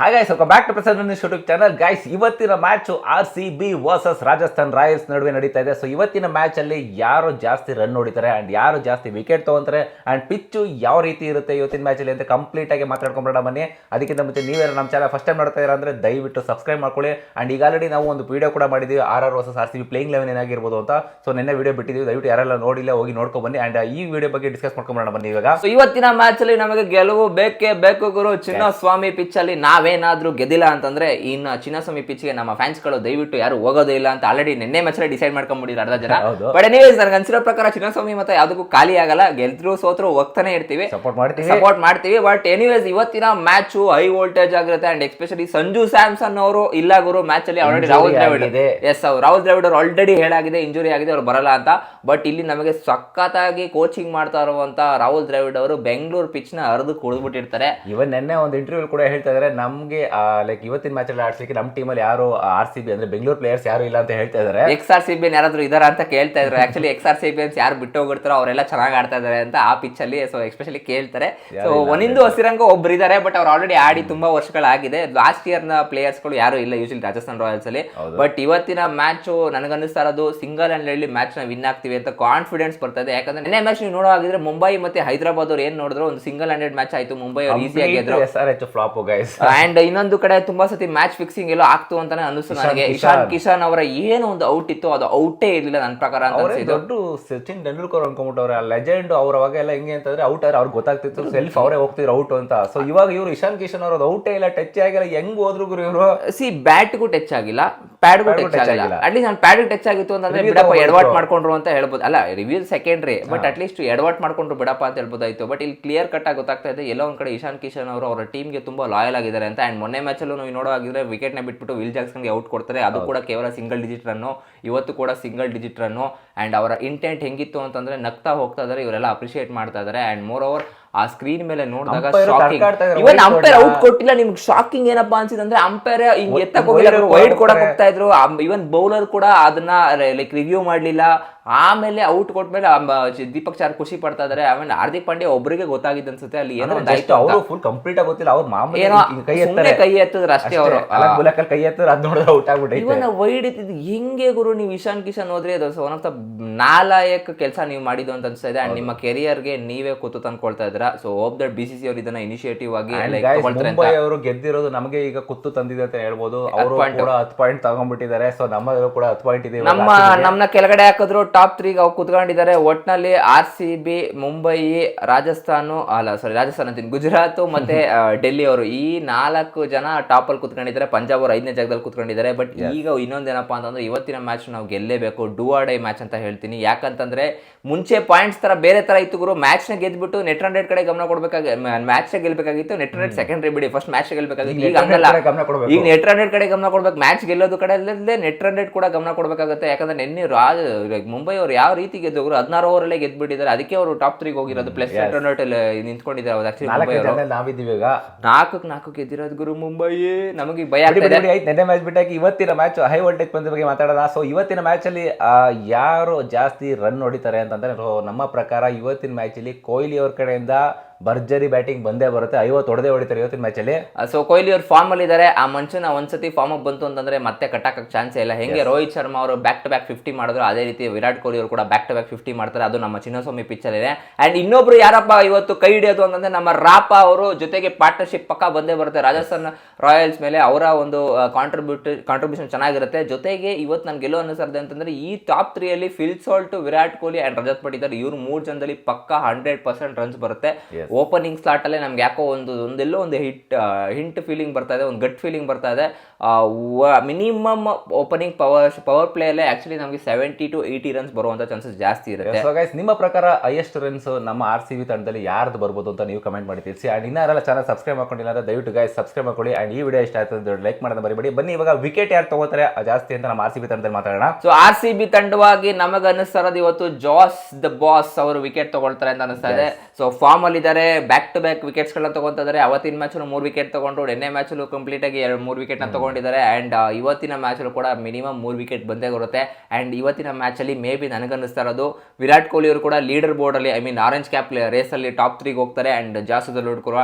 ಹಾಗಾಗಿ ಸ್ವಲ್ಪ back to Prasad YouTube channel guys ಇವತ್ತಿನ match R C B versus Rajasthan Royals ನಡುವೆ ನಡೀತಾ ಇದೆ. ಸೊ ಇವತ್ತಿನ ಮ್ಯಾಚ್ ಅಲ್ಲಿ ಯಾರು ಜಾಸ್ತಿ ರನ್ ಹೊಡಿತಾರೆ ಅಂಡ್ ಯಾರು ಜಾಸ್ತಿ ವಿಕೆಟ್ ತಗೊಂತಾರೆ ಅಂಡ್ ಪಿಚ್ಚು ಯಾವ ರೀತಿ ಇರುತ್ತೆ ಇವತ್ತಿನ ಮ್ಯಾಚ್ ಅಲ್ಲಿ ಅಂತ ಕಂಪ್ಲೀಟ್ ಆಗಿ ಮಾತಾಡ್ಕೊಂಡ್ಬಿಡೋಣ ಬನ್ನಿ. ಅದಕ್ಕಿಂತ ಮುಂಚೆ ನೀವೇ ನಮ್ಮ ಚಾನಲ್ ಫಸ್ಟ್ ಟೈಮ್ ನೋಡ್ತಾ ಅಂದ್ರೆ ದಯವಿಟ್ಟು ಸಬ್ಸ್ಕ್ರೈಬ್ ಮಾಡ್ಕೊಳ್ಳಿ. ಅಂಡ್ ಈಗ ಆಲ್ರೆಡಿ ನಾವು ಒಂದು ವೀಡಿಯೋ ಕೂಡ ಮಾಡಿದ್ದೀವಿ. R R versus R C B playing eleven ಏನಾಗಿರ್ಬೋದು ಅಂತ. ಸೊ ನಿನ್ನೆ ವಿಡಿಯೋ ಬಿಟ್ಟಿದ್ದೀವಿ. ದಯವಿಟ್ಟು ಯಾರೆಲ್ಲ ನೋಡಿಲ್ಲ ಹೋಗಿ ನೋಡ್ಕೊಂಡು ಬನ್ನಿ. ಅಂಡ್ ಈ ವಿಡಿಯೋ ಬಗ್ಗೆ ಡಿಸ್ಕಸ್ ಮಾಡ್ಕೊಂಡ್ಬಿಡೋಣ ಬನ್ನಿ ಇವಾಗ. ಸೊ ಇವತ್ತಿನ ಮ್ಯಾಚ್ ಅಲ್ಲಿ ನಮಗೆ ಗೆಲುವು ಬೇಕೇ ಬೇಕು ಗುರು. ಚಿನ್ನಸ್ವಾಮಿ ಪಿಚ್ ಅಲ್ಲಿ ನಾವೇನಾದ್ರೂ ಗೆದ್ದಿಲ್ಲ ಅಂತಂದ್ರೆ ಇನ್ನು ಚಿನ್ನಸ್ವಾಮಿ ಪಿಚ್ಗೆ ಗೆ ನಮ್ಮ ಫ್ಯಾನ್ಸ್ಗಳು ದಯವಿಟ್ಟು ಯಾರು ಹೋಗೋದೇ ಇಲ್ಲ ಅಂತ ಆಲ್ರೆಡಿ ನಿನ್ನೆ ಮ್ಯಾಚ್ ಡಿಸೈಡ್ ಮಾಡ್ಕೊಂಡ್ಬಿಟ್ಟಿದ್ರು ಅರ್ಧ ಜನ. ಬಟ್ ಎನಿವೇಸ್ ನನಗೆ ಅನ್ಸಿರೋ ಪ್ರಕಾರ ಚಿನ್ನಸ್ವಾಮಿ ಮತ್ತೆ ಯಾವುದಕ್ಕೂ ಖಾಲಿ ಆಗಲ್ಲ. ಗೆದ್ರು ಸೋತ್ರು ಹೋಗ್ತಾನೆ ಇರ್ತೀವಿ. ಸಪೋರ್ಟ್ ಮಾಡ್ತೀವಿ. ಸಪೋರ್ಟ್ ಮಾಡ್ತೀವಿ. ಬಟ್ ಎನಿವೇಸ್ ಇವತ್ತಿನ ಮ್ಯಾಚು ಹೈ ವೋಲ್ಟೇಜ್ ಆಗಿರುತ್ತೆ ಅಂಡ್ ಎಸ್ಪೆಷಲಿ ಸಂಜು ಸ್ಯಾಮ್ಸನ್ ಅವರು ಇಲ್ಲ ಗುರು ಮ್ಯಾಚ್ ಅಲ್ಲಿ ಆಲ್ರೆಡಿ ರಾಹುಲ್ ದ್ರಾವಿಡ್. ಇದೆ ಎಸ್ ಅವ್ರು ರಾಹುಲ್ ದ್ರಾವಿಡ್ ಅವ್ರು ಆಲ್ರೆಡಿ ಹೇಳಾಗಿದೆ ಇಂಜುರಿ ಆಗಿದೆ ಅವ್ರು ಬರಲ್ಲ ಅಂತ. ಬಟ್ ಇಲ್ಲಿ ನಮಗೆ ಸಖತ್ತಾಗಿ ಕೋಚಿಂಗ್ ಮಾಡ್ತಾ ಇರುವಂತ ರಾಹುಲ್ ದ್ರಾವಿಡ್ ಅವರು ಬೆಂಗಳೂರು ಪಿಚ್ನ ಹರಿದು ಕುಳಿದ್ಬಿಟ್ಟಿರ್ತಾರೆ ಇವನ್ ನಿನ್ನೆ ಒಂದು ಇಂಟರ್ವ್ಯೂ ಕೂಡ ಹೇಳ್ತಾ ಇದಾರೆ ನಮ್ಗೆ ಲೈಕ್ ಇವತ್ತಿನ ಮ್ಯಾಚ್ ಅಲ್ಲಿ ಆಡ್ಸ್ಲಿಕ್ಕೆ ನಮ್ಮ ಟೀಮಲ್ಲಿ ಯಾರು ಆರ್ ಸಿ ಬಿ ಅಂದ್ರೆ ಬೆಂಗಳೂರು ಪ್ಲೇಯರ್ಸ್ ಯಾರು ಇಲ್ಲ ಅಂತ ಹೇಳ್ತಾ ಇದಾರೆ. ಎಕ್ಸ್ ಆರ್ ಸಿ ಬಿ ಯಾರಾದ್ರೂ ಇದಾರ ಅಂತ ಕೇಳ್ತಾ ಇದ್ರೆ. Actually ex R C B ಯಾರು ಬಿಟ್ಟು ಹೋಗಿರ್ತಾರೋ ಅವರೆಲ್ಲ ಚೆನ್ನಾಗಿ ಆಡ್ತಾ ಇದಾರೆ ಅಂತ ಆ ಪಿಚ್ ಅಲ್ಲಿ ಸೊ ಎಸ್ಪೆಷಲಿ ಕೇಳ್ತಾರೆ. ಸೊ ಒಂದಿಂದು ಹಸಿರಂಗ ಒಬ್ರು ಇದಾರೆ ಬಟ್ ಅವ್ರು ಆಲ್ರೆಡಿ ಆಡಿ ತುಂಬಾ ವರ್ಷಗಳಾಗಿದೆ. ಲಾಸ್ಟ್ ಇಯರ್ನ ಪ್ಲೇಯರ್ಸ್ಗಳು ಯಾರು ಇಲ್ಲ ಯೂಶಲಿ ರಾಜಸ್ಥಾನ್ ರಾಯಲ್ಸ್ ಅಲ್ಲಿ. ಬಟ್ ಇವತ್ತಿನ ಮ್ಯಾಚ್ ನನಗನ್ನಿಸ್ತಾ ಇರೋದು ಸಿಂಗಲ್ ಹ್ಯಾಂಡ್ ಹೇಳಿ ಮ್ಯಾಚ್ನ ವಿನ್ ಆಗ್ತೀವಿ ಅಂತ ಕಾನ್ಫಿಡೆನ್ಸ್ ಬರ್ತಾ ಇದೆ. ಯಾಕಂದ್ರೆ ನಿನ್ನೆ ಮ್ಯಾಚ್ ನೀವು ನೋಡೋ ಹಾಗಿದ್ರೆ ಮುಂಬೈ ಮತ್ತೆ ಹೈದರಾಬಾದ್ ಅವ್ರು ಏನ್ ನೋಡಿದ್ರು? ಒಂದು ಸಿಂಗಲ್ ಹ್ಯಾಂಡೆಡ್ ಮ್ಯಾಚ್ ಆಯ್ತು. ಮುಂಬೈ ಅವ್ರು ಈಸಿಯಾಗಿ ಗೆದ್ರು S R H flop guys and ಇನ್ನೊಂದು ಕಡೆ ತುಂಬಾ ಸತಿ ಮ್ಯಾಚ್ ಫಿಕ್ಸಿಂಗ್ ಎಲ್ಲೋ ಆಗ್ತು ಅಂತಾನೆ ಅನಿಸ್ತು ನನಗೆ. ಇಶಾನ್ ಕಿಶನ್ ಅವರ ಏನು ಒಂದು ಔಟ್ ಇತ್ತು ಅದು ಔಟೇ ಇರಲಿಲ್ಲ ನನ್ನ ಪ್ರಕಾರ ಅಂತ ದೊಡ್ಡ ಸಚಿನ್ ತೆಂಡೂಲ್ಕರ್ ಅನ್ಕೊಂಡ್ಬಿಟ್ಟವ್ರೆ ಆ ಲೆಜೆಂಡ್ ಅವ್ರ ಅವಾಗ ಎಲ್ಲ ಹೆಂಗೆ ಅಂತಂದ್ರೆ ಔಟ್ ಆದ್ರೆ ಅವ್ರಿಗೆ ಗೊತ್ತಾಗ್ತಿತ್ತು ಸೆಲ್ಫ್ ಅವರೇ ಹೋಗ್ತಿದ್ರು ಔಟ್ ಅಂತ. ಸೊ ಇವಾಗ ಇವರು ಇಶಾನ್ ಕಿಶನ್ ಅವ್ರದ್ದು ಔಟೇ ಇಲ್ಲ ಟಚ್ ಆಗಿಲ್ಲ ಹೆಂಗ್ ಹೋದ್ರು ಗುರು ಇವರು? ಸಿ ಬ್ಯಾಟ್ಗೂ ಟಚ್ ಆಗಿಲ್ಲ ಪ್ಯಾಡ್ಗೂ ಟಚ್ ಆಗಿಲ್ಲ. ಅಟ್ಲೀಸ್ಟ್ ನಾನು ಪ್ಯಾಡ್ ಟಚ್ ಆಗಿತ್ತು ಅಂತಂದ್ರೆ ಬಿಡಪ್ಪ. ಎಡವಾಟ್ ಮಾಡ್ಕೊಂಡ್ರು ಅಂತ ಹೇಳ್ಬೋದು. ಅಲ್ಲ review secondary but at least ಎಡವಾಟ್ ಮಾಡ್ಕೊಂಡ್ರು ಬಿಡಪ್ಪ ಅಂತ ಹೇಳ್ಬೋದಾಯ್ತು. ಬಟ್ ಇಲ್ಲಿ ಕ್ಲಿಯರ್ ಕಟ್ ಆಗಿ ಗೊತ್ತಾಗ್ತಾ ಇದೆ ಎಲ್ಲೋ ಒಂದ್ ಕಡೆ ಇಶಾನ್ ಕಿಶನ್ ಅವರು ಅವರ ಟೀಮ್ಗೆ ತುಂಬಾ ಲಾಯಲ್ ಆಗಿದ್ದಾರೆ ಅಂತ ಅಂಡ್ ಮೊನ್ನೆ ಮ್ಯಾಚಲ್ಲೂ ನೀವು ನಾವು ನೋಡೋ ಆಗಿದ್ರೆ ವಿಕೆಟ್ನ ಬಿಟ್ಬಿಟ್ಟು ವಿಲ್ ಜಾಕ್ಸನ್ಗೆ ಔಟ್ ಕೊಡ್ತಾರೆ. ಅದು ಕೂಡ ಕೇವಲ ಸಿಂಗಲ್ ಡಿಜಿಟ್ ರನ್ನು ಇವತ್ತು ಕೂಡ ಸಿಂಗಲ್ ಡಿಜಿಟ್ ರನ್ನು ಆ್ಯಂಡ್ ಅವರ ಇಂಟೆಂಟ್ ಹೆಂಗಿತ್ತು ಅಂತಂದರೆ ನಗ್ತಾ ಹೋಗ್ತಾ ಇದ್ದಾರೆ. ಇವರೆಲ್ಲ ಅಪ್ರಿಷಿಯೇಟ್ ಮಾಡ್ತಾ ಇದ್ದಾರೆ. ಆ್ಯಂಡ್ ಮೋರ್ ಓವರ್ ಆ ಸ್ಕ್ರೀನ್ ಮೇಲೆ ನೋಡಿದಾಗ ಶಾಕಿಂಗ್ ಇವನ್ ಅಂಪೈರ್ ಔಟ್ ಕೊಟ್ಟಿಲ್ಲ ನಿಮ್ಗೆ ಶಾಕಿಂಗ್ ಏನಪ್ಪಾ ಅನ್ಸಿದ್ರೆ ಅಂದ್ರೆ ಅಂಪೈರ್ ಹಿಂಗ್ ಎತ್ತಕ್ ಹೋಗಿಲ್ಲ ವೈಡ್ ಕೊಡಕ್ ಹೋಗ್ತಾ ಇದ್ರು. ಇವನ್ ಬೌಲರ್ ಕೂಡ ಅದನ್ನ ಲೈಕ್ ರಿವ್ಯೂ ಮಾಡ್ಲಿಲ್ಲ. ಆಮೇಲೆ ಔಟ್ ಕೊಟ್ಮೇಲೆ ದೀಪಕ್ ಚಾರ್ ಖುಷಿ ಪಡ್ತಾ ಇದಾರೆ. ಆಮೇಲೆ ಹಾರ್ದಿಕ್ ಪಾಂಡ್ಯ ಒಬ್ಬರಿಗೆ ಗೊತ್ತಾಗಿದ್ದು ಅನ್ಸುತ್ತೆ ಅಲ್ಲಿ ಏನೋ ಅವರು ಫುಲ್ ಕಂಪ್ಲೀಟ್ ಆಗಿ ಗೊತ್ತಿಲ್ಲ ಅವ್ರ ಮಾಮೂಲಿ ಏನೋ ಕೈ ಎತ್ತಿದ್ರೆ ಅಷ್ಟೇ ಅವರು. ಕೈ ಎತ್ತಿದ್ರೆ ಅದ್ ನೋಡಿದ್ರೆ ಔಟ್ ಆಗ್ಬಿಟ್ಟೈತೆ ಇವನ್ ವೈಡ್ ಇತ್ತು ಹೆಂಗೆ ಗುರು ನೀವು ಇಶಾನ್ ಕಿಶನ್ ಹೋದ್ರೆ ಒನ್ ಆಫ್ ದ ನಾಲಾಯಕ್ ಕೆಲಸ ನೀವು ಮಾಡಿದ್ದು ಅಂತ ಅನ್ಸ್ತಾ ಇದೆ. ಅಂಡ್ ನಿಮ್ಮ ಕೆರಿಯರ್ಗೆ ನೀವೇ ಕೂತು ತಂದ್ಕೊಳ್ತಾ ಇದ್ದೀರಾ so hope that B C C ಅವ್ರು ಇದನ್ನ ಇನಿಷಿಯೇಟಿವ್ ಆಗಿ ಮುಂಬೈ ಅವರು ಗೆದ್ದಿರೋದು ನಮಗೆ ಈಗ ಕುತ್ತು ತಂದಿದೆ ಅಂತ ಹೇಳ್ಬೋದು. ಅವರು ಕೂಡ ಹತ್ತು ಪಾಯಿಂಟ್ ತಗೊಂಡ್ಬಿಟ್ಟಿದ್ದಾರೆ. ಸೊ ನಮ್ಮ ಕೂಡ ಹತ್ತು ಪಾಯಿಂಟ್ ಇದೆ ನಮ್ಮ ನಮ್ಮನ್ನ ಕೆಳಗಡೆ ಹಾಕಿದ್ರು ಟಾಪ್ ತ್ರೀಗೆ ಅವ್ರು ಕುತ್ಕೊಂಡಿದ್ದಾರೆ. ಒಟ್ನಲ್ಲಿ R C B Mumbai Rajasthan ಅಲ್ಲ ಸಾರಿ ರಾಜಸ್ಥಾನ ಅಂತೀನಿ ಗುಜರಾತ್ ಮತ್ತೆ ಡೆಲ್ಲಿ ಅವರು ಈ ನಾಲ್ಕು ಜನ ಟಾಪ್ ಅಲ್ಲಿ ಕುತ್ಕೊಂಡಿದ್ದಾರೆ. ಪಂಜಾಬ್ ಅವರು ಐದನೇ ಜಾಗದಲ್ಲಿ ಕುತ್ಕೊಂಡಿದ್ದಾರೆ. ಬಟ್ ಈಗ ಇನ್ನೊಂದೇನಪ್ಪ ಅಂತಂದ್ರೆ ಇವತ್ತಿನ ಮ್ಯಾಚ್ ನಾವು ಗೆಲ್ಲೇಬೇಕು. ಡೂ ಆರ್ ಡೈ ಮ್ಯಾಚ್ ಅಂತ ಹೇಳ್ತೀನಿ. ಯಾಕಂತಂದ್ರೆ ಮುಂಚೆ ಪಾಯಿಂಟ್ಸ್ ತರ ಬೇರೆ ತರ ಇತ್ತು ಗುರು. ಮ್ಯಾಚ್ನ ಗೆದ್ಬಿಟ್ಟು ನೆಟ್ ಹಂಡ್ರೆಡ್ ಕಡೆ ಗಮನ ಕೊಡ್ಬೇಕಾಗಿ ಮ್ಯಾಚ್ ಗೆಲ್ಬೇಕಾಗಿತ್ತು ನೆಟ್ ಹಂಡ್ರೆಡ್ ಸೆಕೆಂಡ್ರಿ ಬಿಡಿ ಫಸ್ಟ್ ಮ್ಯಾಚ್ ಗೆಲ್ಬೇಕಾಗಿತ್ತು. ಈಗ ಹಂಗಲ್ಲ. ಕಡೆ ಗಮನ ಕೊಡ್ಬೇಕು. ಈಗ ನೆಟ್ ರನ್ ಕಡೆ ಗಮನ ಕೊಡ್ಬೇಕು. ಮ್ಯಾಚ್ ಗೆಲ್ಲೋದು ಕಡೆ ಅಲ್ಲದೆ ನೆಟ್ ರನ್ ಕೂಡ ಗಮನ ಕೊಡಬೇಕಾಗುತ್ತೆ. ಯಾಕಂದ್ರೆ ನಿನ್ನೆ ರಾಜ್ ಮುಂಬೈ ಅವರು ಯಾವ ರೀತಿ ಗೆದ್ದೋಗ್ರು ಹದಿನಾರು ಓವರಲ್ಲೇ ಗೆದ್ಬಿಟ್ಟಿದ್ದಾರೆ. ಅದಕ್ಕೆ ಅವರು ಟಾಪ್ ತ್ರೀಗೆ ಹೋಗಿರೋದು. ಪ್ಲಸ್ ನೆಟ್ ಅಲ್ಲಿ ನಿಂತ್ಕೊಂಡಿದ್ದಾರೆ ನಾವಿದ್ದೀವಿ ಈಗ. ನಾಲ್ಕಕ್ಕೆ ನಾಲ್ಕು ಗೆದ್ದಿರೋದು ಗುರು ಮುಂಬೈ ನಮಗೆ ಭಯ ನೆನ್ನೆ ಮ್ಯಾಚ್ ಬಿಟ್ಟಾಕಿ ಇವತ್ತಿನ ಮ್ಯಾಚ್ ಹೈ ವೋಲ್ಟೇಜ್ ಪಂದ್ಯ ಬಗ್ಗೆ ಮಾತಾಡೋಣ ಸೊ ಇವತ್ತಿನ ಮ್ಯಾಚ್ ಅಲ್ಲಿ ಯಾರು ಜಾಸ್ತಿ ರನ್ ಹೊಡಿತಾರೆ ಅಂತಂದ್ರೆ ನಮ್ಮ ಪ್ರಕಾರ ಇವತ್ತಿನ ಮ್ಯಾಚ್ ಅಲ್ಲಿ ಕೊಹ್ಲಿ ಅವ್ರ ಕಡೆಯಿಂದ kita ಭರ್ಜರಿ ಬ್ಯಾಟಿಂಗ್ ಬಂದೇ ಬರುತ್ತೆ. ಐವತ್ತು ಹೊಡೆದೇ ಹೊಡಿತಾರೆ ಇವತ್ತಿನ ಮ್ಯಾಚಲ್ಲಿ ಸೊ ಕೊಹ್ಲಿ ಅವ್ರು ಫಾರ್ಮ್ ಅಲ್ಲಿ ಇದ್ದಾರೆ ಆ ಮನುಷ್ಯನ ಒಂದ್ಸತಿ ಫಾರ್ಮ್ ಅಪ್ ಬಂತು ಅಂತಂದ್ರೆ ಮತ್ತೆ ಕಟ್ಟಾಕ ಚಾನ್ಸ್ ಇಲ್ಲ. ಹೆಂಗೆ ರೋಹಿತ್ ಶರ್ಮಾ ಅವರು ಬ್ಯಾಕ್ ಟು ಬ್ಯಾಕ್ ಫಿಫ್ಟಿ ಮಾಡಿದ್ರು ಅದೇ ರೀತಿ ವಿರಾಟ್ ಕೊಹ್ಲಿ ಅವರು ಕೂಡ ಬ್ಯಾಕ್ ಟು ಬ್ಯಾಕ್ ಫಿಫ್ಟಿ ಮಾಡ್ತಾರೆ. ಅದು ನಮ್ಮ ಚಿನ್ನಸ್ವಾಮಿ ಪಿಚ್ ಅಲ್ಲಿ ಇದೆ. ಅಂಡ್ ಇನ್ನೊಬ್ರು ಯಾರಪ್ಪ ಇವತ್ತು ಕೈ ಹಿಡಿಯೋದು ಅಂತಂದ್ರೆ ನಮ್ಮ ರಾಪ ಅವರು ಜೊತೆಗೆ ಪಾರ್ಟ್ನರ್ಶಿಪ್ ಪಕ್ಕ ಬಂದೇ ಬರುತ್ತೆ. ರಾಜಸ್ಥಾನ್ ರಾಯಲ್ಸ್ ಮೇಲೆ ಅವರ ಒಂದು ಕಾಂಟ್ರಿಬ್ಯೂಟ್ ಕಾಂಟ್ರಿಬ್ಯೂಷನ್ ಚೆನ್ನಾಗಿರುತ್ತೆ. ಜೊತೆಗೆ ಇವತ್ತು ನನ್ಗೆ ಗೆಲುವು ಅನಿಸ್ತದೆ ಅಂತಂದ್ರೆ ಈ ಟಾಪ್ ತ್ರೀ ಅಲ್ಲಿ Phil Salt Virat Kohli and Rajat ಇದ್ದಾರೆ. ಇವ್ರು ಮೂರು ಜನದಲ್ಲಿ ಪಕ್ಕ ಹಂಡ್ರೆಡ್ ಪರ್ಸೆಂಟ್ ರನ್ಸ್ ಬರುತ್ತೆ. ಓಪನಿಂಗ್ ಸ್ಲಾಟಲ್ಲೇ ನಮ್ಗೆ ಯಾಕೋ ಒಂದು ಒಂದೆಲ್ಲೋ ಒಂದು ಹಿಟ್ ಹಿಂಟ್ ಫೀಲಿಂಗ್ ಬರ್ತಾ ಇದೆ ಒಂದು ಗಟ್ ಫೀಲಿಂಗ್ ಬರ್ತಾ ಇದೆ. ಮಿನಿಮಮ್ ಓಪನಿಂಗ್ ಪವರ್ ಪವರ್ ಪ್ಲೇಯಲ್ಲೇ ಆ್ಯಕ್ಚುಲಿ ಆಕ್ಚುಲಿ ನಮಗೆ ಸೆವೆಂಟಿ ಟು ಏಯ್ಟಿ ರನ್ಸ್ ಬರುವಂಥ ಚಾನ್ಸಸ್ ಜಾಸ್ತಿ ಇರುತ್ತೆ. ಸೊ ಗೈಸ್ ನಿಮ್ಮ ಪ್ರಕಾರ ಹೈಯೆಸ್ಟ್ ರನ್ಸ್ ನಮ್ಮ ಆರ್ ಸಿ ಬಿ ತಂಡದಲ್ಲಿ ಯಾರ್ದು ಬರ್ಬೋದು ಅಂತ ನೀವು ಕಮೆಂಟ್ ಮಾಡಿ ತಿಳಿಸಿ. ಅಂಡ್ ಇನ್ನಾರೆಲ್ಲ ಚಾನಲ್ ಸಬ್ಸ್ಕ್ರೈಬ್ ಮಾಡ್ಕೊಂಡಿಲ್ಲ ಅಂದರೆ ದಯವಿಟ್ಟು ಗೈಸ್ ಸಬ್ಸ್ಕ್ರೈಬ್ ಮಾಡ್ಕೊಳ್ಳಿ. ಆ್ಯಂಡ್ ಈ ವಿಡಿಯೋ ಇಷ್ಟ ಆಯ್ತು ಲೈಕ್ ಮಾಡೋದು ಮರಿಬೇಡಿ. ಬನ್ನಿ ಇವಾಗ ವಿಕೆಟ್ ಯಾರು ತಗೋತಾರೆ ಜಾಸ್ತಿ ಅಂತ ನಮ್ಮ ಆರ್ ಸಿ ಬಿ ತಂಡದಲ್ಲಿ ಮಾತಾಡೋಣ. ಸೊ ಆರ್ ಸಿ ಬಿ ತಂಡವಾಗಿ ನಮಗೆ ಅನಿಸ್ತಾ ಇರೋದು ಇವತ್ತು ಜಾಸ್ ದ ಬಾಸ್ ಅವರು ವಿಕೆಟ್ ತಗೊಳ್ತಾರೆ ಅಂತ ಅನಿಸ್ತಾ ಇದೆ. ಸೊ ಫಾರ್ಮ್ ಅಲ್ಲಿ ಇದ್ದಾರೆ ಬ್ಯಾಕ್ ಟು ಬ್ಯಾಕ್ ವಿಕೆಟ್ಸ್ಗಳನ್ನ ತಗೊಂತಿದ್ದಾರೆ ಅವತ್ತಿನ ಮ್ಯಾಚ್ ಮೂರು ವಿಕೆಟ್ ತಗೊಂಡು ಎಣ್ಣೆ ಮ್ಯಾಚಲ್ಲೂ ಕಂಪ್ಲೀಟ್ ಆಗಿ ಎರಡು ಮೂರು ವಿಕೆಟ್ನ ತೊಗೊಂಡಿದ್ದಾರೆ ಅಂಡ್ ಇವತ್ತಿನ ಮ್ಯಾಚಲ್ಲೂ ಕೂಡ ಮಿನಿಮಮ್ ಮೂರು ವಿಕೆಟ್ ಬಂದೇ ಬರುತ್ತೆ. ಆ್ಯಂಡ್ ಇವತ್ತಿನ ಮ್ಯಾಚಲ್ಲಿ ಮೇ ಬಿ ನನಗನ್ನಿಸ್ತಾ ಇರೋದು ವಿರಾಟ್ ಕೊಹ್ಲಿ ಅವರು ಕೂಡ ಲೀಡರ್ ಬೋರ್ಡಲ್ಲಿ ಐ ಮೀನ್ ಆರೆಂಜ್ ಕ್ಯಾಪ್ ರೇಸಲ್ಲಿ ಅಲ್ಲಿ ಟಾಪ್ ತ್ರೀಗೆ ಹೋಗ್ತಾರೆ. ಆ್ಯಂಡ್ ಜಾಸದಲ್ಲೂ ಕೂಡ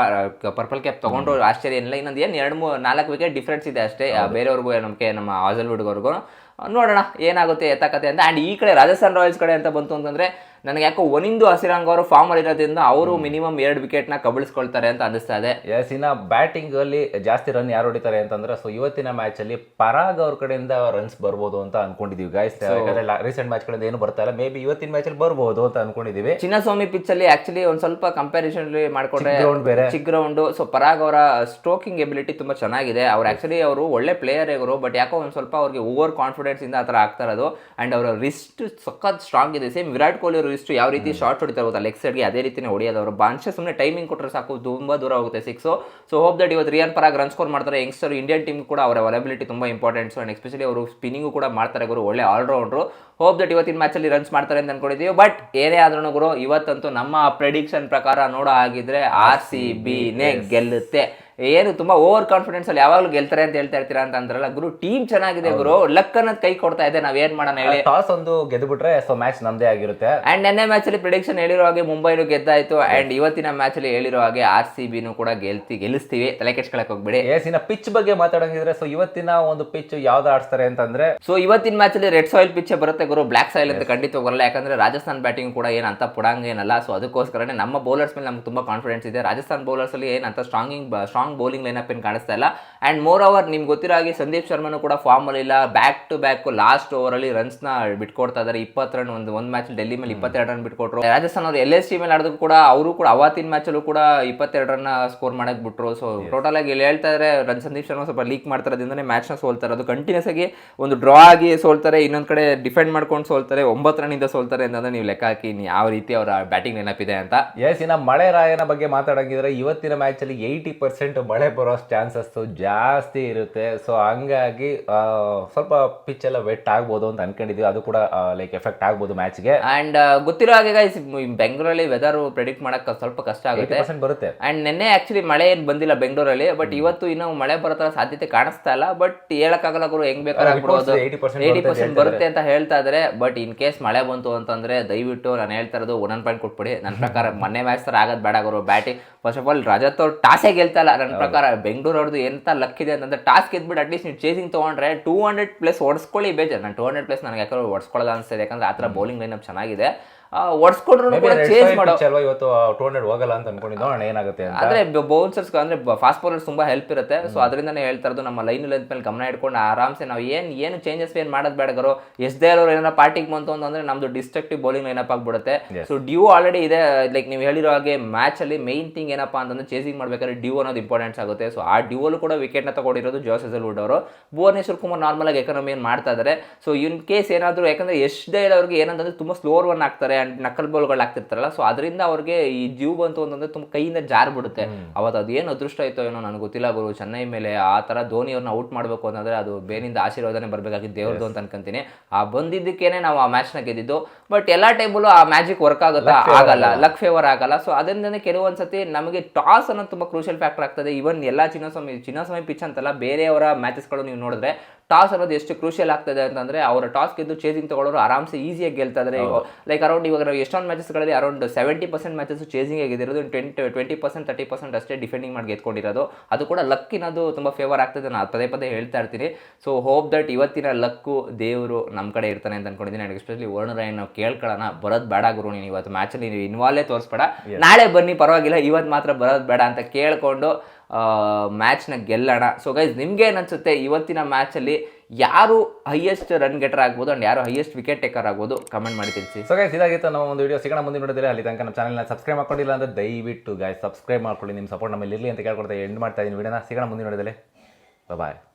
ಪರ್ಪಲ್ ಕ್ಯಾಪ್ ತಗೊಂಡು ಆಶ್ಚರ್ಯ. ಏನಿಲ್ಲ ಇನ್ನೊಂದು ಏನು ಎರಡು ಮೂರು ನಾಲ್ಕು ವಿಕೆಟ್ ಡಿಫ್ರೆನ್ಸ್ ಇದೆ ಅಷ್ಟೇ. ಬೇರೆಯವ್ರಿಗೂ ನಮಗೆ ನಮ್ಮ ಆಜಲ್ವುಡ್ವರೆಗೂ ನೋಡೋಣ ಏನಾಗುತ್ತೆ ಎತ್ತಕತೆ ಅಂತ. ಆ್ಯಂಡ್ ಈ ಕಡೆ ರಾಜಸ್ಥಾನ್ ರಾಯಲ್ಸ್ ಕಡೆ ಅಂತ ಬಂತು ಅಂತಂದ್ರೆ ನನಗೆ ಯಾಕೋ ಒನಿಂದು ಹಸಿರಂಗ್ ಅವರು ಫಾರ್ಮ್ ಇರೋದ್ರಿಂದ ಅವರು ಮಿನಿಮಮ್ ಎರಡು ವಿಕೆಟ್ನ ಕಬಳಿಸ್ಕೊಳ್ತಾರೆ ಅಂತ ಅನಿಸ್ತಾ ಇದೆ. ಎಸ್ ಇನ್ನ ಬ್ಯಾಟಿಂಗ್ ಅಲ್ಲಿ ಜಾಸ್ತಿ ರನ್ ಯಾರು ಹೊಡಿತಾರೆ ಅಂತಂದ್ರೆ ಸೊ ಇವತ್ತಿನ ಮ್ಯಾಚಲ್ಲಿ ಪರಾಗ್ ಅವ್ರ ಕಡೆಯಿಂದ ರನ್ಸ್ ಬರ್ಬೋದು ಅಂತ ಅನ್ಕೊಂಡಿದೀವಿ ಗಾಯಸ್ ಯಾಕಂದ್ರೆ ರೀಸೆಂಟ್ ಮ್ಯಾಚ್ ಗಳಿಂದ ಏನು ಬರ್ತಾ ಇಲ್ಲ. ಮೇ ಬಿ ಇವತ್ತಿನ ಮ್ಯಾಚಲ್ಲಿ ಬರ್ಬೋದು ಅಂತ ಅನ್ಕೊಂಡಿದೀವಿ. ಚಿನ್ನಸ್ವಾಮಿ ಪಿಚ್ ಅಲ್ಲಿ ಆಕ್ಚುಲಿ ಒಂದ್ ಸ್ವಲ್ಪ ಕಂಪ್ಯಾರಿಸನ್ ಮಾಡ್ಕೊಂಡ್ರೆ ಗ್ರೌಂಡ್ ಬೇರೆ. ಚಿಕ್ಕ ಗ್ರೌಂಡ್ ಸೊ ಪರಾಗ್ ಅವರ ಸ್ಟ್ರೋಕಿಂಗ್ ಎಬಿಲಿಟಿ ತುಂಬಾ ಚೆನ್ನಾಗಿದೆ. ಅವ್ರು ಆಕ್ಚುಲಿ ಅವರು ಒಳ್ಳೆ ಪ್ಲೇಯರ್ ಇವರು ಬಟ್ ಯಾಕೋ ಒಂದು ಸ್ವಲ್ಪ ಅವ್ರಿಗೆ ಓವರ್ ಕಾನ್ಫಿಡೆನ್ಸ್ ಇಂದ ಆತರ ಆಗ್ತಾ ಇರೋದು. ಆ್ಯಂಡ್ ಅವರ ರಿಸ್ಟ್ ಸಖತ್ ಸ್ಟ್ರಾಂಗ್ ಇದೆ. ಸೇಮ್ ವಿರಾಟ್ ಕೊಹ್ಲಿ ಅವರು ರಿಸ್ಟ್ ಯಾವ ರೀತಿ ಶಾರ್ಟ್ ಹೊಡಿತಾರೆ ಗೊತ್ತಾ? ಲೆಗ್ ಸೈಡ್ಗೆ ಅದೇ ರೀತಿನೇ ಹೊಡಿಯೋದು ಅವರು. ಬಾನ್ಶೆ ಸುಮ್ಮನೆ ಟೈಮಿಂಗ್ ಕೊಟ್ಟರೆ ಸಾಕು ತುಂಬ ದೂರ ಹೋಗುತ್ತೆ ಸಿಕ್ಸು ಸೊ ಹೋಪ್ ದಟ್ ಇವತ್ತು ರಿಯನ್ ಪರಾಗ್ ರನ್ ಸ್ಕೋರ್ ಮಾಡ್ತಾರೆ. ಯಂಗ್ಸ್ಟರ್ ಇಂಡಿಯನ್ ಟೀಮ್ ಕೂಡ ಅವರ ಅವೈಲಬಿಲಿಟಿ ತುಂಬ ಇಂಪಾರ್ಟೆಂಟ್ ಆ್ಯಂಡ್ ಎಸ್ಪೆಷಲಿ ಅವರು ಸ್ಪಿನ್ನಿಂಗು ಕೂಡ ಮಾಡ್ತಾರೆ ಗುರು. ಒಳ್ಳೆ ಆಲ್ರೌಂಡ್ರು ಹೋಪ್ ದಟ್ ಇವತ್ತಿನ ಮ್ಯಾಚಲ್ಲಿ ರನ್ಸ್ ಮಾಡ್ತಾರೆ ಅಂತ ಅನ್ಕೊಂಡಿದ್ದೀವಿ ಬಟ್ ಏನೇ ಆದ್ರೂ ಗುರು ಇವತ್ತಂತೂ ನಮ್ಮ ಪ್ರೆಡಿಕ್ಷನ್ ಪ್ರಕಾರ ನೋಡೋ ಆಗಿದ್ರೆ ಆರ್ ಸಿ ಬಿನೇ ಗೆಲ್ಲುತ್ತೆ. ಏನು ತುಂಬಾ ಓವರ್ ಕಾನ್ಫಿಡೆನ್ಸ್ ಅಲ್ಲಿ ಯಾವಾಗಲೂ ಗೆಲ್ತಾರೆ ಅಂತ ಹೇಳ್ತಾ ಇರ್ತೀರಾ ಅಂತ ಅಂದ್ರಲ್ಲ ಗುರು ಟೀಮ್ ಚೆನ್ನಾಗಿದೆ ಗುರು. ಲಕ್ ಅನ್ನೋದು ಕೈ ಕೊಡ್ತಾ ಇದೆ ನಾವ್ ಏನ್ ಮಾಡೋಣ ಹೇಳಿ. ಟಾಸ್ ಒಂದು ಗೆದ್ದುಬಿಟ್ರೆ ಸೊ ಮ್ಯಾಚ್ ನಮ್ದೇ ಆಗಿರುತ್ತೆ. ಅಂಡ್ ನೆನ್ನೆ ಮ್ಯಾಚ್ ಅಲ್ಲಿ ಪ್ರಿಡಿಕ್ಷನ್ ಹೇಳಿರೋ ಹಾಗೆ ಮುಂಬೈನು ಗೆದ್ದಾಯ್ತು. ಅಂಡ್ ಇವತ್ತಿನ ಮ್ಯಾಚ್ ಅಲ್ಲಿ ಹೇಳಿರೋ ಹಾಗೆ ಆರ್ ಸಿ ಬಿನು ಕೂಡ ಗೆಲ್ತಿ ಗೆಲ್ಲಿಸ್ತೀವಿ. ತಲೆ ಕೆಡ್ಸ್ಕೊಳಕ್ ಹೋಗ್ಬೇಡಿ. ಎಸ್ ಇನ್ನ ಪಿಚ್ ಬಗ್ಗೆ ಮಾತಾಡಂಗಿದ್ರೆ ಸೊ ಇವತ್ತಿನ ಒಂದು ಪಿಚ್ ಯಾವ್ದು ಆಡ್ತಾರೆ ಅಂತಂದ್ರೆ ಸೊ ಇವತ್ತಿನ ಮ್ಯಾಚ್ ಅಲ್ಲಿ ರೆಡ್ ಸಾಯಿಲ್ ಪಿಚ್ ಬರುತ್ತೆ ಗುರು. ಬ್ಲಾಕ್ ಸಾಯಿಲ್ ಅಂತ ಖಂಡಿತ ಬರಲ್ಲ ಯಾಕಂದ್ರೆ ರಾಜಸ್ಥಾನ್ ಬ್ಯಾಟಿಂಗ್ ಕೂಡ ಏನು ಅಂತ ಪುಡಂಗ್ ಏನಲ್ಲ. ಸೊ ಅದಕ್ಕೋಸ್ಕರನೇ ನಮ್ಮ ಬೌಲರ್ಸ್ ಮೇಲೆ ನಮ್ಗೆ ತುಂಬಾ ಕಾನ್ಫಿಡೆನ್ಸ್ ಇದೆ. ರಾಜಸ್ಥಾನ್ ಬೌಲರ್ಸ್ ಅಲ್ಲಿ ಏನಂತ ಅಂತ ಸ್ಟ್ರಾಂಗಿಂಗ್ ಸ್ಟ್ರಾಂಗ್ ಬೌಲಿಂಗ್ ಲೈನಪ್ ಏನು ಕಾಣಿಸ್ತಾ ಇಲ್ಲ. ಆ್ಯಂಡ್ ಮೋರ್ ಓವರ್ ನಿಮ್ಗೆ ಗೊತ್ತಿರೋ ಹಾಗೆ ಸಂದೀಪ್ ಶರ್ಮನು ಕೂಡ ಫಾರ್ಮ್ ಅಲ್ಲಿ ಇಲ್ಲ. Back to back last over ಅಲ್ಲಿ ರನ್ಸ್ನ ಬಿಟ್ಕೊಡ್ತಾ ಇದಾರೆ. ಇಪ್ಪತ್ತು ರನ್ ಒಂದು ಒಂದು ಮ್ಯಾಚ್ ಡೆಲ್ಲಿ ಮೇಲೆ ಇಪ್ಪತ್ತೆರಡು ರನ್ ಬಿಟ್ಕೊಟ್ರು. ರಾಜಸ್ಥಾನ್ ಅವರು ಎಲ್ ಎಸ್ ಟಿ ಮೇಲೆ ಆಡಿದ್ರು ಕೂಡ ಅವರು ಕೂಡ ಅವತ್ತಿನ ಮ್ಯಾಚ್ ಅಲ್ಲೂ ಕೂಡ ಇಪ್ಪತ್ತೆರಡು ರನ್ ಸ್ಕೋರ್ ಮಾಡಕ್ ಬಿಟ್ರು. ಸೊ ಟೋಟಲ್ ಆಗಿ ಇಲ್ಲಿ ಹೇಳ್ತಾ ಇದ್ರೆ ರನ್ ಸಂದೀಪ್ ಶರ್ಮಾ ಸ್ವಲ್ಪ ಲೀಕ್ ಮಾಡ್ತಾರದಿಂದನೇ ಮ್ಯಾಚ್ನ ಸೋಲ್ತಾರೆ ಅದು ಕಂಟಿನ್ಯೂಸ್ ಆಗಿ ಒಂದು ಡ್ರಾ ಆಗಿ ಸೋಲ್ತಾರೆ ಇನ್ನೊಂದು ಕಡೆ ಡಿಫೆಂಡ್ ಮಾಡ್ಕೊಂಡು ಸೋಲ್ತಾರೆ ಒಂಬತ್ತು ರನ್ನಿಂದ ಸೋಲ್ತಾರೆ ಅಂತಂದ್ರೆ ನೀವು ಲೆಕ್ಕ ಹಾಕಿ ಯಾವ ರೀತಿ ಅವರ ಬ್ಯಾಟಿಂಗ್ ನೆನಪಿದೆ ಅಂತ. ಎಸ್ ಇನ್ನ ಮಳೆ ರಾಯನ ಬಗ್ಗೆ ಮಾತಾಡಂಗಿದ್ರೆ ಇವತ್ತಿನ ಮ್ಯಾಚ್ ಅಲ್ಲಿ ಏಯ್ಟಿ ಪರ್ಸೆಂಟ್ ಮಳೆ ಬರೋ ಚಾನ್ಸಸ್ಸು ಜಾಸ್ತಿ ಇರುತ್ತೆ. ಸೊ ಹಂಗಾಗಿ ಸ್ವಲ್ಪ ಪಿಚ್ ಎಲ್ಲ ವೆಟ್ ಆಗ್ಬೋದು ಅಂತ ಅನ್ಕೊಂಡಿದ್ವಿ. ಅದು ಕೂಡ ಲೈಕ್ ಎಫೆಕ್ಟ್ ಆಗ್ಬೋದು ಮ್ಯಾಚ್ಗೆ ಅಂಡ್ ಗೊತ್ತಿರೋ ಹಾಗೆ ಗೈಸ್ ಬೆಂಗಳೂರಲ್ಲಿ ವೆದರ್ ಪ್ರೆಡಿಕ್ಟ್ ಮಾಡೋಕೆ ಸ್ವಲ್ಪ ಕಷ್ಟ ಆಗುತ್ತೆ. ಪರ್ಸೆಂಟ್ ಬರುತ್ತೆ. ಅಂಡ್ ನಿನ್ನೆ ಆ್ಯಕ್ಚುಲಿ ಮಳೆ ಏನು ಬಂದಿಲ್ಲ ಬೆಂಗಳೂರಲ್ಲಿ ಬಟ್ ಇವತ್ತು ಇನ್ನೂ ಮಳೆ ಬರೋ ತರ ಸಾಧ್ಯತೆ ಕಾಣಿಸ್ತಾ ಇಲ್ಲ. ಬಟ್ ಹೇಳಕ್ಕಾಗಲ್ಲ ಗುರು ಹೆಂಗ್ ಬೇಕಾದ್ರೆ reports 80% ಏಯ್ಟಿ ಬರುತ್ತೆ ಪರ್ಸೆಂಟ್ ಅಂತ ಬರುತ್ತೆ ಅಂತ ಹೇಳ್ತಾ ಇದ್ರೆ ಬಟ್ ಇನ್ ಕೇಸ್ ಮಳೆ ಬಂತು ಅಂತಂದ್ರೆ ದಯವಿಟ್ಟು ನಾನು ಹೇಳ್ತಾ ಇರೋದು ಒನ್ ಪಾಯಿಂಟ್ ಕೊಟ್ಬಿಡಿ. ನನ್ನ ಪ್ರಕಾರ ಮೊನ್ನೆ ಮ್ಯಾಚ್ ತರ ಆಗದ್ ಬೇಡ ಗುರು. Batting first of all Rajat ಅವ್ರು ಟಾಸೇ ಗೆಲ್ತಾ ಇಲ್ಲ. ನನ್ನ ಪ್ರಕಾರ ಬೆಂಗಳೂರು ಅವ್ರದ್ದು ಎಂತ ಲಕ್ ಇದೆ ಅಂತಂದ್ರೆ ಟಾಸ್ ಗೆದ್ಬಿಟ್ಟು ಅಟ್ಲೀಸ್ಟ್ ನೀವು ಚೇಸಿಂಗ್ ತಗೊಂಡ್ರೆ ಟೂ ಹಂಡ್ರೆಡ್ ಪ್ಲಸ್ ಓಡಿಸ್ಕೊಳ್ಳಿ ಬೇಜಾರು. ನಾನು ಟೂ ಹಂಡ್ರೆಡ್ ಪ್ಲಸ್ ನನಗೆ ಯಾಕಂದ್ರೆ ಓಡಿಸ್ಕೊಳ್ಳೋದು ಅನಿಸ್ತದೆ ಯಾಕಂದ್ರೆ ಆ ಥರ ಬೌಲಿಂಗ್ ಲೈನಪ್ ಚೆನ್ನಾಗಿದೆ. ಓಡಿಸ್ಕೊಂಡ್ರು ಕೂಡ ಚೇಂಜ್ ಮಾಡೋ ಅಲ್ವಾ ಇವತ್ತು ಟೂ ಹಂಡ್ರೆಡ್ ಹೋಗಲ್ಲ ಅಂತ ಅನ್ಕೊಂಡಿದ್ದು. ನೋಡೋಣ ಏನಾಗುತ್ತೆ ಅಂತ. ಆದ್ರೆ ಬೌನ್ಸರ್ಸ್ ಅಂದ್ರೆ ಫಾಸ್ಟ್ ಬೌಲರ್ಸ್ ತುಂಬಾ ಹೆಲ್ಪ್ ಇರುತ್ತೆ. ಸೊ ಅದರಿಂದನೇ ಹೇಳ್ತಾ ಇರೋದು ನಮ್ಮ ಲೈನ್ ಲೆಂತ್ ಮೇಲೆ ಗಮನ ಇಟ್ಕೊಂಡು ಆರಾಮ್ಸೆ ನಾವು ಏನು ಏನು ಚೇಂಜಸ್ ಏನು ಮಾಡೋದು ಬೇಡಗರು ಎಸ್ದೇ ಅವ್ರು ಏನಾರ ಪಾರ್ಟಿಗೆ ಬಂತು ಅಂತಂದ್ರೆ ನಮ್ದು ಡಿಸ್ಟ್ರಕ್ಟಿವ್ ಬೌಲಿಂಗ್ ಲೈನಪ್ ಆಗ್ಬಿಡುತ್ತೆ. ಸೊ ಡ್ಯೂ ಆಲ್ರೆಡಿ ಇದೆ. ಲೈಕ್ ನೀವು ಹೇಳಿರೋ ಹಾಗೆ ಮ್ಯಾಚ್ ಅಲ್ಲಿ ಮೈನ್ ಥಿಂಗ್ ಏನಪ್ಪಾ ಅಂತಂದ್ರೆ ಚೇಸಿಂಗ್ ಮಾಡ್ಬೇಕಾದ್ರೆ ಡ್ಯೂ ಅನ್ನೋದು ಇಂಪಾರ್ಟೆನ್ಸ್ ಆಗುತ್ತೆ. ಸೊ ಆ ಡ್ಯೂವಲ್ಲೂ ಕೂಡ ವಿಕೆಟ್ನ ತಗೊಂಡಿರೋದು ಜೋಸೆಸಲ್ ವುಡ್ ಅವರು. ಭುವನೇಶ್ವರ್ ಕುಮಾರ್ ನಾರ್ಮಲ್ ಆಗಿ ಎಕನಮಿ ಮಾಡ್ತಾ ಇದ್ದಾರೆ ಸೊ ಇನ್ ಕೇಸ್ ಏನಾದ್ರು ಯಾಕಂದ್ರೆ ಎಸ್ ಡೇ ಅವ್ರಿಗೆ ಏನಂತಂದ್ರೆ ತುಂಬಾ ಸ್ಲೋರ್ ರನ್ ಆಗ್ತಾರೆ. ಅಂಡ್ ನಕಲ್ ಬಾಲ್ಗಳು ಆಗ್ತಿರ್ತಾರಲ್ಲ ಸೊ ಅದರಿಂದ ಅವ್ರಿಗೆ ಈ ಜೀವ್ ಬಂತು ಅಂತಂದ್ರೆ ತುಂಬ ಕೈಯಿಂದ ಜಾರ್ ಬಿಡುತ್ತೆ ಅವತ್ತು ಅದೇನು ಅದೃಷ್ಟ ಆಯ್ತೋ ಏನೋ ನನಗೆ ಗೊತ್ತಿಲ್ಲ ಗುರು ಚೆನ್ನೈ ಮೇಲೆ ಆ ತರ ಧೋನಿ ಅವ್ರನ್ನ ಔಟ್ ಮಾಡಬೇಕು ಅಂತಂದ್ರೆ ಅದು ಬೇನಿಂದ ಆಶೀರ್ವಾದನೆ ಬರಬೇಕಾಗಿದ್ದು ದೇವ್ರದ್ದು ಅಂತ ಅನ್ಕೊಂತೀನಿ. ಆ ಬಂದಿದ್ದಕ್ಕೇನೆ ನಾವು ಆ ಮ್ಯಾಚ್ನ ಗೆದ್ದಿದ್ದು ಬಟ್ ಎಲ್ಲಾ ಟೈಮಲ್ಲೂ ಆ ಮ್ಯಾಜಿಕ್ ವರ್ಕ್ ಆಗುತ್ತಾ? ಆಗಲ್ಲ ಲಕ್ ಫೇವರ್ ಆಗಲ್ಲ. ಸೊ ಅದರಿಂದನೇ ಕೆಲವೊಂದ್ಸತಿ ನಮಗೆ ಟಾಸ್ ಅನ್ನೋದು ತುಂಬಾ ಕ್ರೂಷಿಯಲ್ ಫ್ಯಾಕ್ಟರ್ ಆಗ್ತದೆ. ಇವನ್ ಎಲ್ಲಾ ಚಿನ್ನಸ್ವಾಮಿ ಚಿನ್ನಸ್ವಾಮಿ ಪಿಚ್ ಅಂತಲ್ಲ ಬೇರೆಯವರ ಮ್ಯಾಚಸ್ಗಳು ನೀವು ನೋಡಿದ್ರೆ ಟಾಸ್ ಅನ್ನೋದು ಎಷ್ಟು ಕ್ರೂಷಿಯಲ್ ಆಗ್ತದೆ ಅಂತಂದ್ರೆ ಅವರ ಟಾಸ್ ಗೆದ್ದು ಚೇಸಿಂಗ್ ತಗೊಳ್ಳೋರು ಆರಾಮ್ಸೆ ಈಸಿಯಾಗಿ ಗೆಲ್ತಾ ಇದ್ದಾರೆ ಲೈಕ್ ಅರೌಂಡ್ ಇವಾಗ ನಾವು ಎಷ್ಟೊಂದು ಮ್ಯಾಚಸ್ಗಳಲ್ಲಿ around seventy percent matches chasing ಆಗಿರೋದು twenty twenty percent thirty percent ಅಷ್ಟೇ ಡಿಫೆಂಡಿಂಗ್ ಮಾಡಿ ಗೆದ್ಕೊಂಡಿರೋದು. ಅದು ಕೂಡ ಲಕ್ಕಿನದು ತುಂಬ ಫೇವರ್ ಆಗ್ತದೆ ನಾನು ಪದೇ ಪದೇ ಹೇಳ್ತಾ ಇರ್ತೀನಿ. ಸೊ ಹೋಪ್ ದಟ್ ಇವತ್ತಿನ ಲಕ್ಕು ದೇವರು ನಮ್ಮ ಕಡೆ ಇರ್ತಾನೆ ಅಂತ ಅನ್ಕೊಂಡಿದ್ದೀನಿ. ನನಗೆ ಎಸ್ಪೆಷಲಿ ವರ್ಣರಾಯನ ನಾವು ಕೇಳ್ಕೊಳ್ಳೋಣ. ಬರೋದು ಬೇಡ ಗುರು ನೀನು ಇವತ್ತು ಮ್ಯಾಚಲ್ಲಿ ನೀವು ಇನ್ವಾಲ್ವೇ ತೋರಿಸ್ಬೇಡ. ನಾಳೆ ಬನ್ನಿ ಪರವಾಗಿಲ್ಲ ಇವತ್ತು ಮಾತ್ರ ಬರೋದು ಬೇಡ ಅಂತ ಕೇಳ್ಕೊಂಡು ಮ್ಯಾಚ್ನ ಗೆಲ್ಲೋಣ. ಸೊ ಗೈಸ್ ನಿಮ್ಗೆ ಏನು ಅನ್ಸುತ್ತೆ ಇವತ್ತಿನ ಮ್ಯಾಚಲ್ಲಿ ಯಾರು ಹೈಯೆಸ್ಟ್ ರನ್ ಗೆಟರ್ ಆಗ್ಬೋದು ಅಂಡ್ ಯಾರು ಹೈಯೆಸ್ಟ್ ವಿಕೆಟ್ ಟೇಕರ್ ಆಗ್ಬೋದು ಕಮೆಂಟ್ ಮಾಡಿ ತಿಳಿಸಿ. ಸೊ ಗೈಸ್ ಇದಾಗಿತ್ತು ನಮ್ಮ ಒಂದು ವಿಡಿಯೋ ಸಿಗೋಣ ಮುಂದೆ ನೋಡಿದ್ರೆ ಅಲ್ಲಿ ತನಕ ನಮ್ಮ ಚಾನಲ್ನ ಸಬ್ಸ್ಕ್ರೈಬ್ ಮಾಡ್ಕೊಂಡಿಲ್ಲ ಅಂದರೆ ದಯವಿಟ್ಟು ಗೈಸ್ ಸಬ್ಸ್ಕ್ರೈಬ್ ಮಾಡ್ಕೊಳ್ಳಿ. ನಿಮ್ಮ ಸಪೋರ್ಟ್ ನಮ್ಮಲ್ಲಿ ಇರಲಿ ಅಂತ ಕೇಳ್ಕೊಡ್ತಾ ಎಂಡ್ ಮಾಡ್ತಾ ಇದ್ದೀನಿ ವಿಡಿಯೋನ. ಸಿಗೋಣ ಮುಂದೆ ನೋಡಿದ್ರೆ ಬಾಯ್